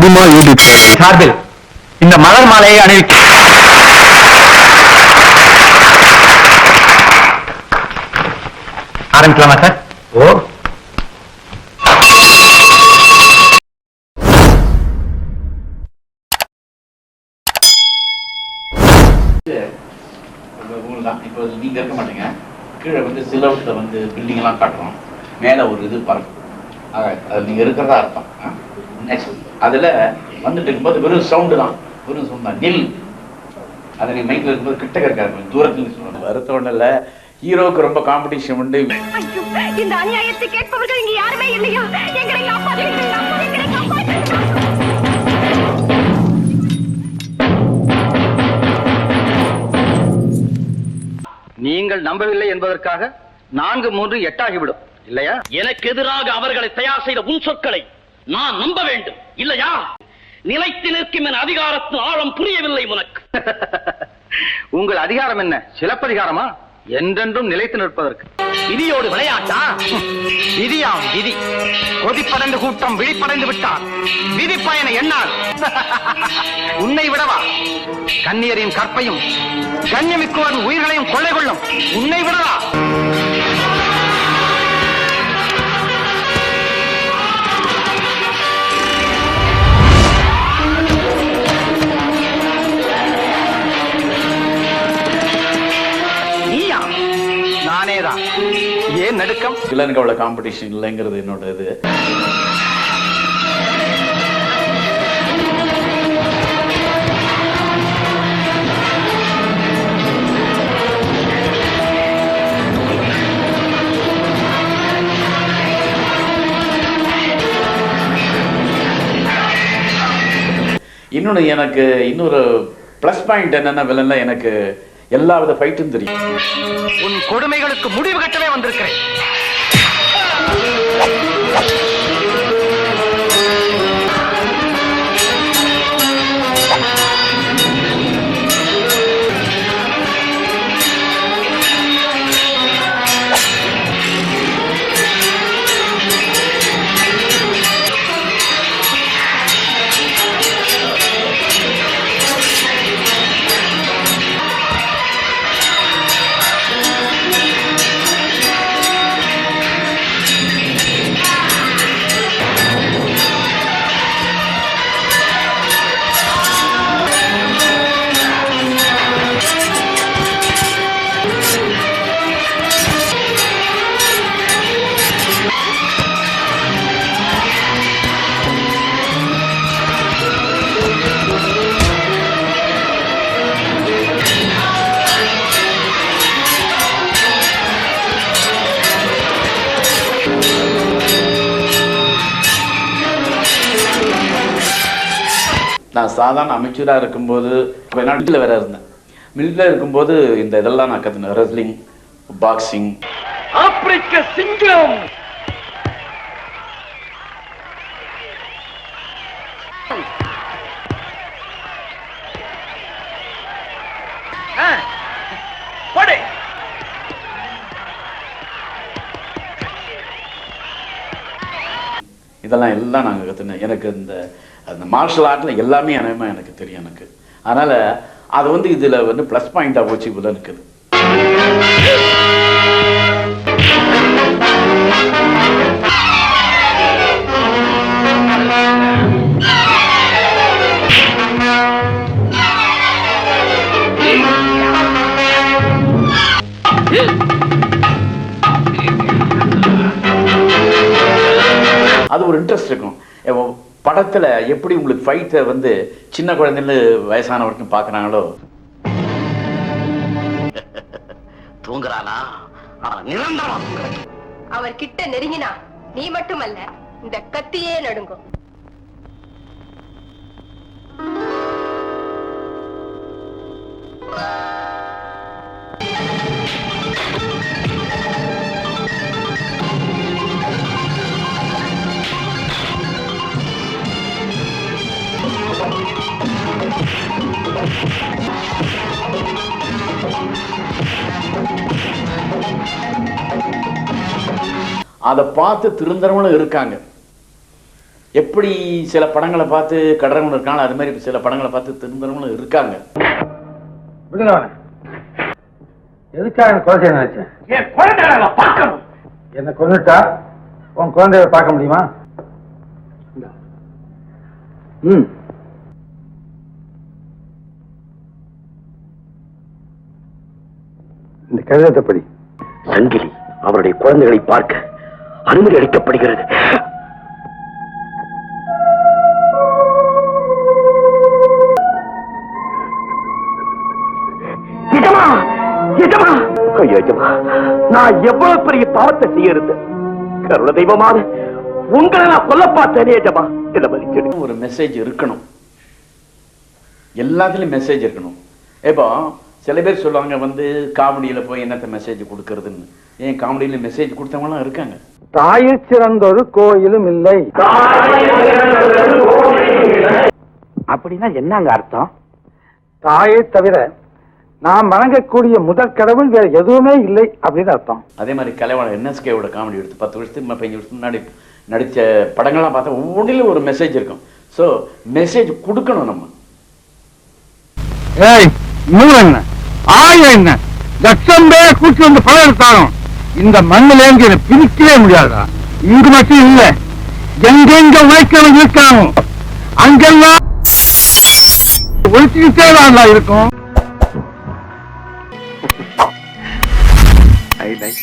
அதிகமா யூடியூப். சார்பில் இந்த மலர் மாலையை அணிவிக்க ஆரம்பிக்கலாமா சார்? ஓ. ஊர் இப்போ நீங்க இருக்க மாட்டீங்க. கீழே வந்து சிலவத்தில் வந்து பில்டிங் எல்லாம் காட்டுறோம். மேலே ஒரு இது பறக்கும். ஆக, அது நீங்க இருக்கிறதா அர்த்தம். நெக்ஸ்ட் அதுல வந்துட்டு இருக்கும்போது வெறும் சவுண்டு தான். வெறும் சவுண்ட் தான். நில். அதை நீங்க மைக்ல இருக்கும்போது கிட்ட இருக்காரு தூரத்துல சொல்லணும். வருத்த ஒன்றும் இல்லை. ஹீரோவுக்கு ரொம்ப காம்படிஷன் உண்டு. இந்த அநியாயத்தை கேட்பவர்கள் இங்க யாருமே இல்லையா? எங்களை நீங்கள் நம்பவில்லை என்பதற்காக நான்கு மூன்று எட்டாகிவிடும். இல்லையா? எனக்கு எதிராக அவர்களை தயார் செய்த உன் சொற்களை நான் நம்ப வேண்டும். இல்லையா? நிலைத்து நிற்கும் என் அதிகாரத்தின் ஆழம் புரியவில்லை உனக்கு. உங்கள் அதிகாரம் என்ன? சிலப்பதிகாரமா? என்றென்றும் நிலைத்து நிற்பதற்கு. விதியோடு விளையாட்டா? விதியாம் விதி. கொதிப்படைந்த கூட்டம் விழிப்படைந்து விட்டார். விதி பயண எண்ணால் உன்னை விடவா? கண்ணியரின் கற்பையும் கண்ணியமிக்குவன் உயிர்களையும் கொள்ளை கொள்ளும். உன்னை விடவா? நானேதான் ஏன் நடுக்கம்? வில்லனுக்கு அவ்வளோ காம்படிஷன் இல்லைங்கிறது என்னோட இது. இன்னொன்று எனக்கு இன்னொரு ப்ளஸ் பாயிண்ட் என்னென்ன வில்லன்ல எனக்கு எல்லா வித ஃபைட்டும் தெரியும். உன் கொடுமைகளுக்கு முடிவு கட்டவே வந்திருக்கிறேன். நான் சாதாரண அமைச்சராக இருக்கும்போது இப்போ நான் மில்லில் வேற இருந்தேன். மில்லில் இருக்கும்போது இந்த இதெல்லாம் நான் கற்றுனேன் ரெஸ்லிங் பாக்ஸிங் ஆப்பிரிக்க சிங்கம்! இதெல்லாம் எல்லாம் நாங்கள் கற்றுனேன் எனக்கு இந்த அந்த மார்ஷல் ஆர்ட்டில் எல்லாமே அனைமா எனக்கு தெரியும் எனக்கு. அதனால் அது வந்து இதில் வந்து ப்ளஸ் பாயிண்டாக போச்சு தான் இருக்குது. அது ஒரு இன்ட்ரெஸ்ட் இருக்கும். படத்துல எப்படி உங்களுக்கு ஃபைட்டை வந்து சின்ன குழந்தைல வயசான வரைக்கும் பார்க்குறாங்களோ? தூங்குறானா? நிரந்தரமா அவர் கிட்ட நெருங்கினா நீ மட்டுமல்ல இந்த கத்தியே நடுங்கும் அதை பார்த்து திருந்தறவங்களும் இருக்காங்க. எப்படி சில படங்களை பார்த்து கடறவங்க இருக்காங்க அது மாதிரி சில படங்களை பார்த்து திருந்தவங்களும் இருக்காங்க. எதுக்காக கொலை செய்ய நினைச்சேன் என் குழந்தைகளை பார்க்கணும். என்ன கொண்டுட்டா உன் குழந்தைய பார்க்க முடியுமா? இந்தா. ம். இந்த கடிதத்தை படி. சங்கிலி அவருடைய குழந்தைகளை பார்க்க அனுமதி அளிக்கப்படுகிறது. நான் எவ்வளவு பெரிய பாவத்தை செய்யறது? கருண தெய்வமான உங்களை நான் கொல்ல பார்த்தேனே என்ன மதிச்சிடு ஒரு மெசேஜ் இருக்கணும். எல்லாத்துலயும் மெசேஜ் இருக்கணும். இப்போ சில பேர் சொல்லுவாங்க வந்து காமெடியில போய் என்னத்த மெசேஜ் கொடுக்கறதுன்னு. ஏன் காமெடியில மெசேஜ் கொடுத்தவங்களாம் இருக்காங்க. தாயிற் சிறந்தொரு கோயிலும் இல்லை. அப்படின்னா என்னங்க அர்த்தம்? தாயை தவிர நாம் வணங்கக்கூடிய முதற் கடவுள் வேற எதுவுமே இல்லை அப்படின்னு அர்த்தம். அதே மாதிரி கலைவாணர் என்எஸ்கேவோட காமெடி எடுத்து பத்து வருஷத்துக்கு பதினஞ்சு வருஷத்துக்கு முன்னாடி நடிச்ச படங்கள்லாம் பார்த்தா ஒவ்வொன்றிலும் ஒரு மெசேஜ் இருக்கும். ஸோ மெசேஜ் கொடுக்கணும் நம்ம. ஏய் நூறு என்ன? ஆயிரம் என்ன? லட்சம் பேர் கூட்டி வந்து படம் எடுத்தாலும் இந்த மண்ணில என்னை பிரிக்கவே முடியாதா? இங்கு மட்டும் இல்ல. எங்கெங்க உழைக்கிறவங்க இருக்காங்க அங்கெல்லாம் ஒழிச்சுக்கிட்டே தான் இருக்கும். I like